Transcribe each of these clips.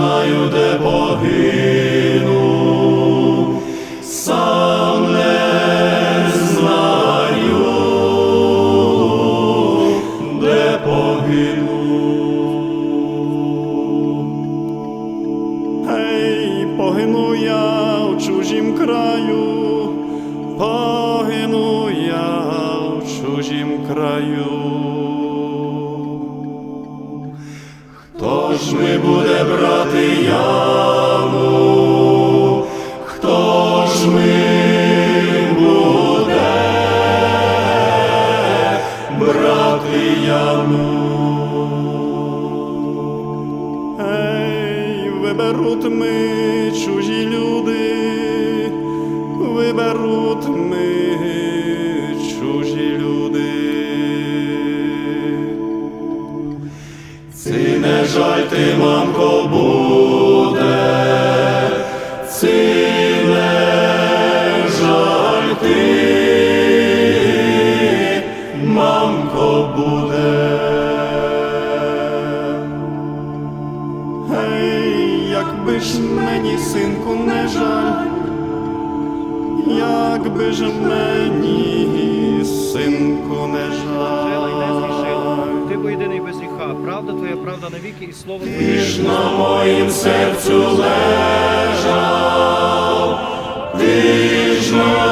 знаю, де боги. Нема правда Твоя правда навіки і слово Твоє. Ти ж на моїм серцю лежав, ти ж на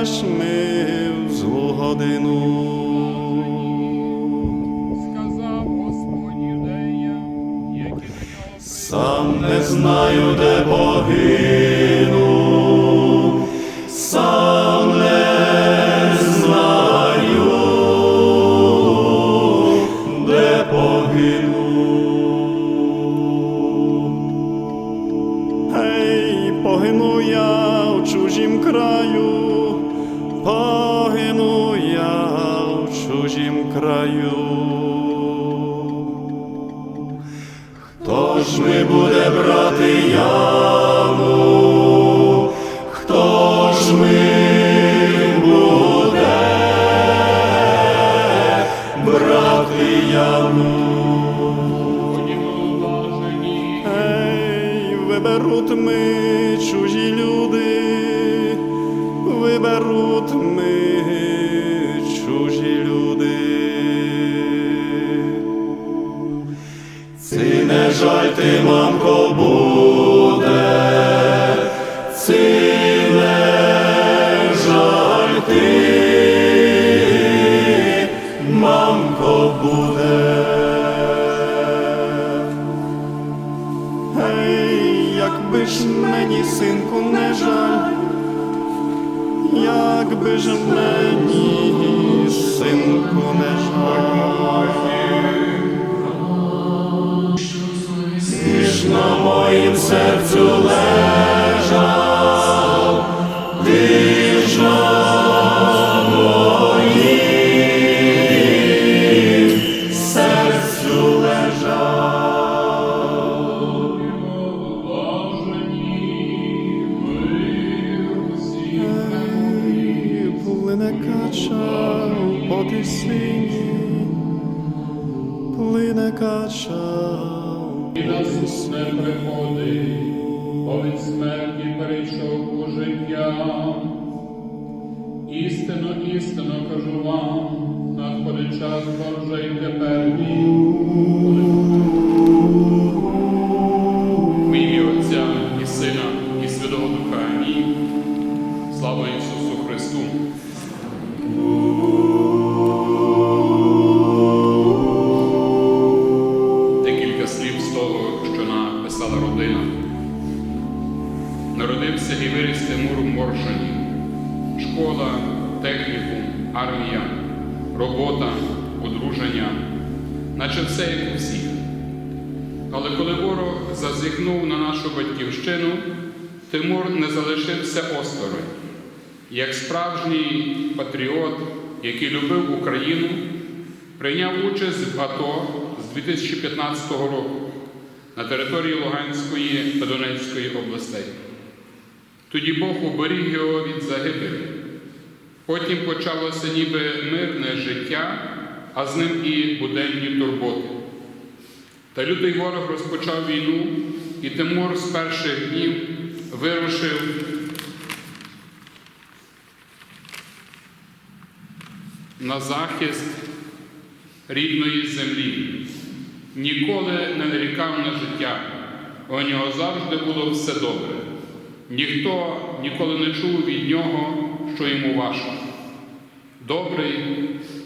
ведеш ми в злу годину. Сказав Господь Юдея, які до. Сам не знаю, де боги. Синку, не жаль, якби ж мені, синку, не жаль. Ти ж на моїм серцю лежав, смерті перейшов у життя. Істину, істинно кажу вам, надходить час Божий тепер він. Тимур не залишився осторонь. Як справжній патріот, який любив Україну, прийняв участь в АТО з 2015 року на території Луганської та Донецької областей. Тоді Бог уберіг його від загибелі. Потім почалося ніби мирне життя, а з ним і буденні турботи. Та лютий ворог розпочав війну, і Тимур з перших днів вирушив на захист рідної землі. Ніколи не нарікав на життя, у нього завжди було все добре. Ніхто ніколи не чув від нього, що йому важко. Добрий,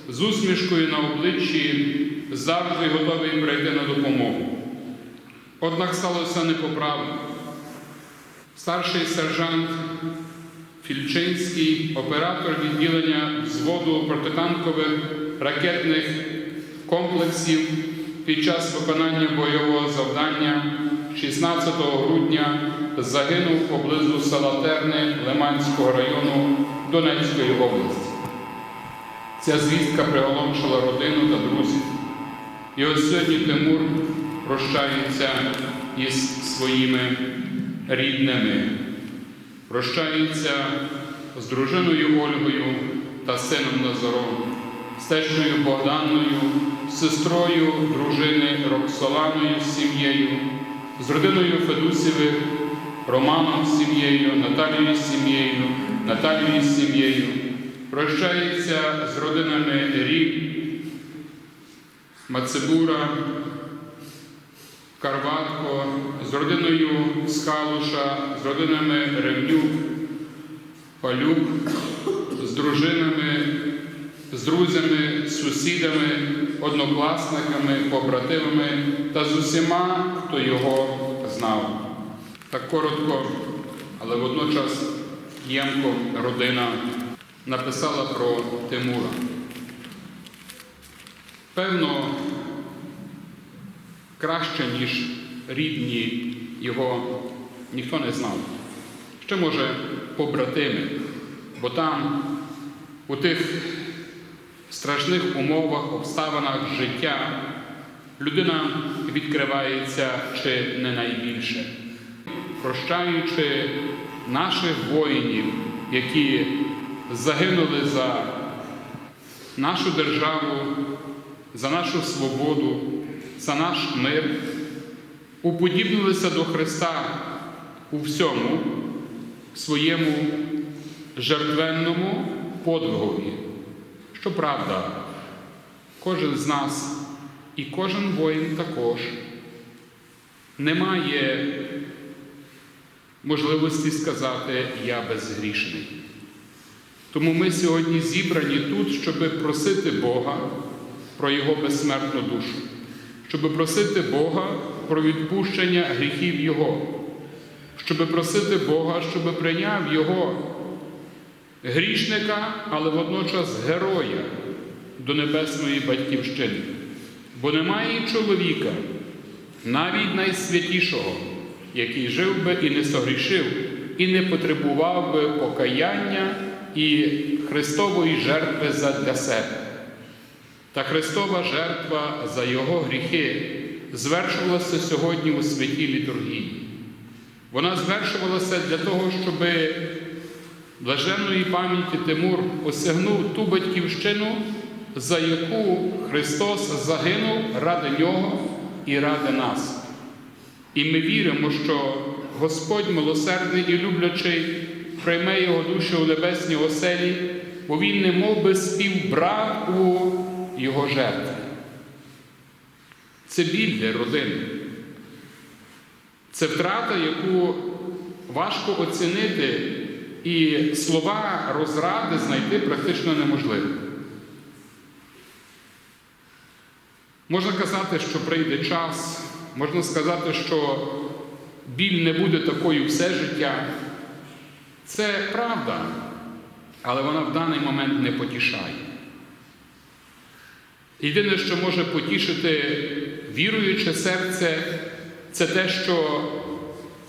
з усмішкою на обличчі, завжди готовий прийти на допомогу. Однак сталося непоправно. Старший сержант Фільчинський, оператор відділення взводу протитанкових ракетних комплексів під час виконання бойового завдання 16 грудня загинув поблизу села Терни Лиманського району Донецької області. Ця звістка приголомшила родину та друзів. І ось сьогодні Тимур прощається із своїми рідними, прощається з дружиною Ольгою та сином Назаром, з тещою Богданою, сестрою дружини Роксоланою сім'єю, з родиною Федусєвих, Романом сім'єю, Наталією сім'єю, Наталією сім'єю, прощається з родинами Рів, Мацебура, Карватко, з родиною Скалуша, з родинами Ремнюк, Палюк, з дружинами, з друзями, сусідами, однокласниками, побратимами та з усіма, хто його знав. Так коротко, але водночас ємко родина написала про Тимура. Певно, краще, ніж рідні його ніхто не знав. Ще може побратими, бо там, у тих страшних умовах, обставинах життя, людина відкривається чи не найбільше. Прощаючи наших воїнів, які загинули за нашу державу, за нашу свободу, за наш мир, уподібнилися до Христа у всьому своєму жертвенному подвигові. Щоправда, кожен з нас і кожен воїн також не має можливості сказати Я безгрішний. Тому ми сьогодні зібрані тут, щоб просити Бога про Його безсмертну душу, щоб просити Бога про відпущення гріхів Його, щоб просити Бога, щоб прийняв Його грішника, але водночас героя до небесної батьківщини. Бо немає чоловіка, навіть найсвятішого, який жив би і не согрішив, і не потребував би покаяння і Христової жертви для себе. Та Христова жертва за Його гріхи звершувалася сьогодні у святій літургії. Вона звершувалася для того, щоб блаженної пам'яті Тимур осягнув ту батьківщину, за яку Христос загинув ради нього і ради нас. І ми віримо, що Господь милосердний і люблячий прийме його душу у небесній оселі, бо він не мов би співбрат у його жертві. Це біль для родини. Це втрата, яку важко оцінити, і слова розради знайти практично неможливо. Можна казати, що прийде час, можна сказати, що біль не буде такою все життя. Це правда, але вона в даний момент не потішає. Єдине, що може потішити віруюче серце, це те, що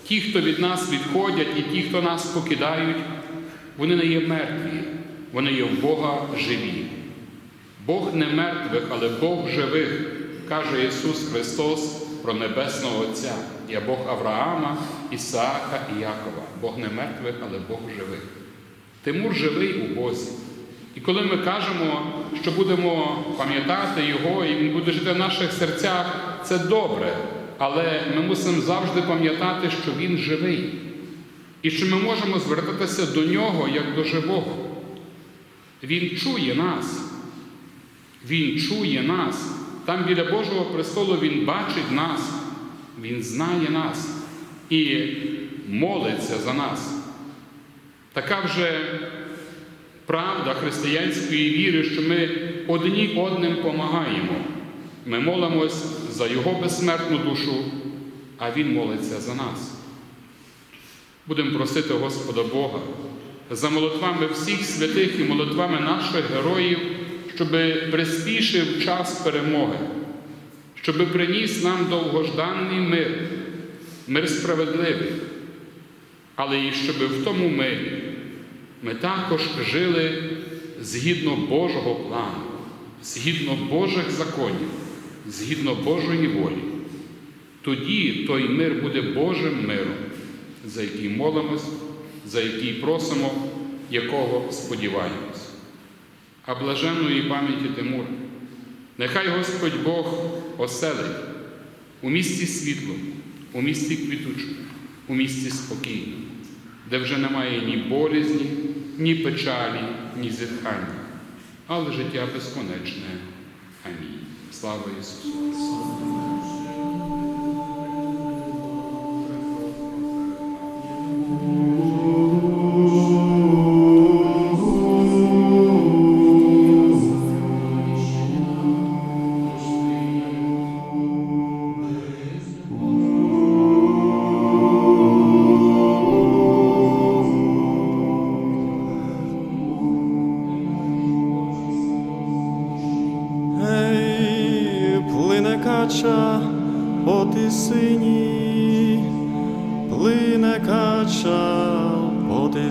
ті, хто від нас відходять, і ті, хто нас покидають, вони не є мертві, вони є в Бога живі. Бог не мертвих, але Бог живих, каже Ісус Христос про Небесного Отця. Я Бог Авраама, Ісаака і Якова. Бог не мертвих, але Бог живих. Тимур живий у Бозі. І коли ми кажемо, що будемо пам'ятати Його, і Він буде жити в наших серцях, це добре. Але ми мусимо завжди пам'ятати, що Він живий. І що ми можемо звертатися до Нього як до живого. Він чує нас. Він чує нас. Там біля Божого престолу Він бачить нас, Він знає нас і молиться за нас. Така вже правда християнської віри, що ми одні одним помагаємо. Ми молимось за Його безсмертну душу, а Він молиться за нас. Будемо просити Господа Бога за молитвами всіх святих і молитвами наших героїв, щоб приспішив час перемоги, щоб приніс нам довгожданий мир, мир справедливий, але і щоб в тому мирі ми також жили згідно Божого плану, згідно Божих законів, згідно Божої волі. Тоді той мир буде Божим миром, за який молимось, за який просимо, якого сподіваємось. А блаженної пам'яті Тимура, нехай Господь Бог оселить у місті світло, у місті квітучому, у місті спокійному, де вже немає ні болізні, ні печалі, ні зітхання, але життя безконечне. Амінь. Слава Ісусу!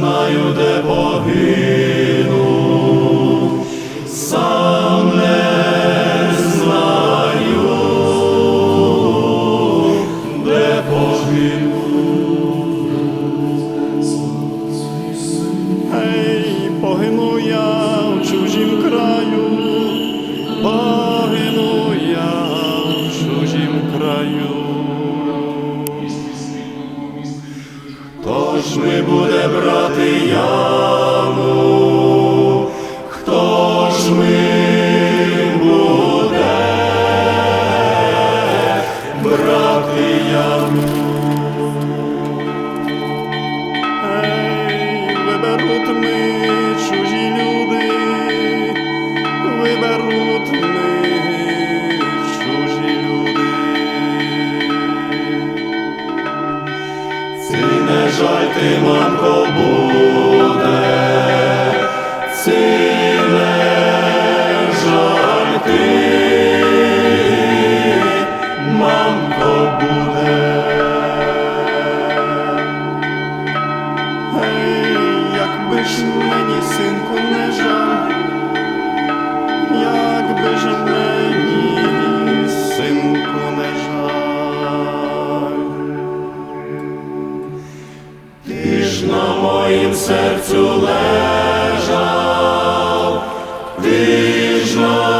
знаю, де погину, ти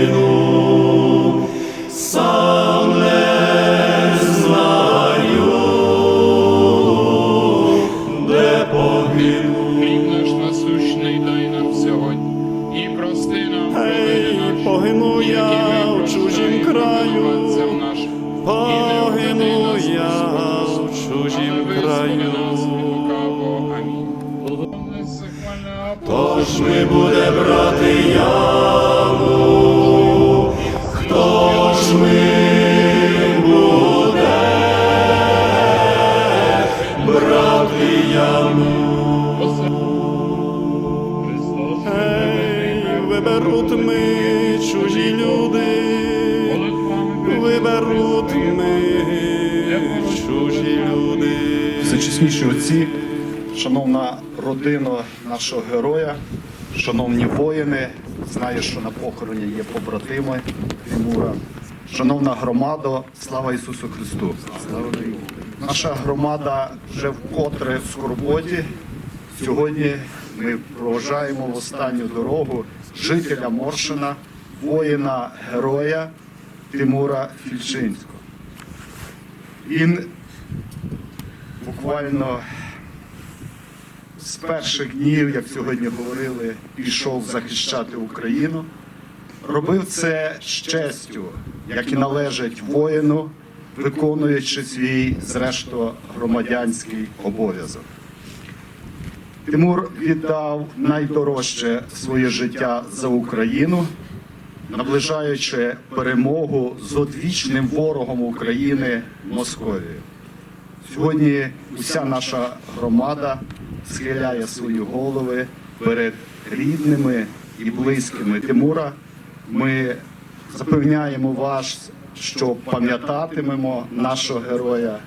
Тож ми буде брати яму, хто ж ми буде брати яму? Ей, виберуть ми чужі люди, виберуть ми чужі люди. Всечесніші отці, шановна родина нашого героя, шановні воїни, знаю, що на похороні є побратими Тимура. Шановна громада, слава Ісусу Христу! Наша громада вже вкотре в скорботі. Сьогодні ми проважаємо в останню дорогу жителя Моршина, воїна героя Тимура Фільчинського. Він буквально з перших днів, як сьогодні говорили, пішов захищати Україну. Робив це з честю, як і належить воїну, виконуючи свій, зрештою, громадянський обов'язок. Тимур віддав найдорожче своє життя за Україну, наближаючи перемогу з одвічним ворогом України Московією. Сьогодні уся наша громада схиляє свої голови перед рідними і близькими Тимура. Ми запевняємо вас що пам'ятатимемо нашого героя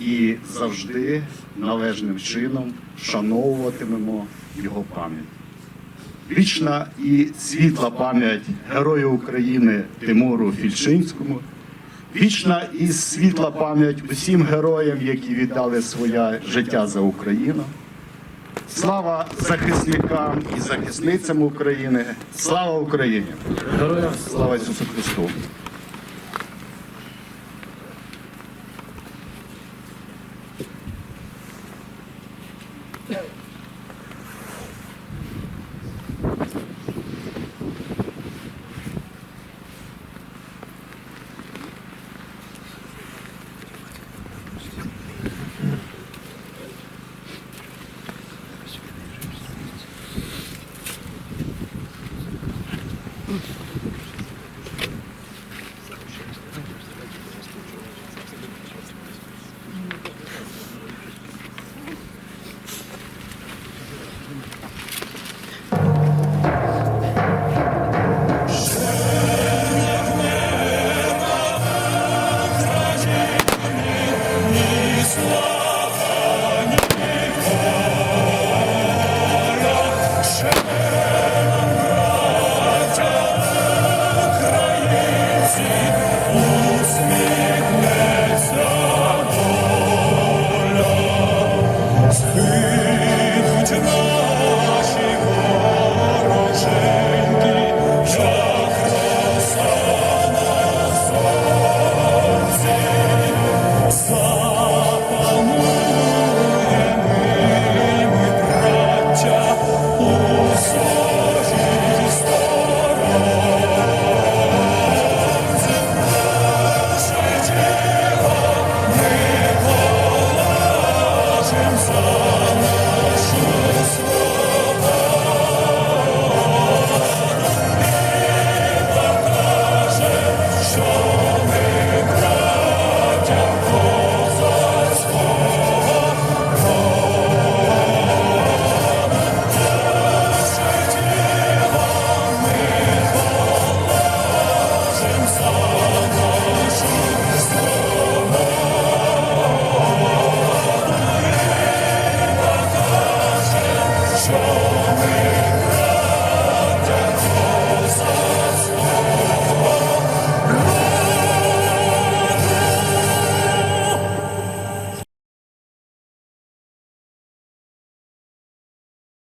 і завжди належним чином вшановуватимемо його пам'ять. Вічна і світла пам'ять Герою України Тимуру Фільчинському. Вічна і світла пам'ять усім героям, які віддали своє життя за Україну. Слава захисникам і захисницям України! Слава Україні! Слава Ісусу Христу!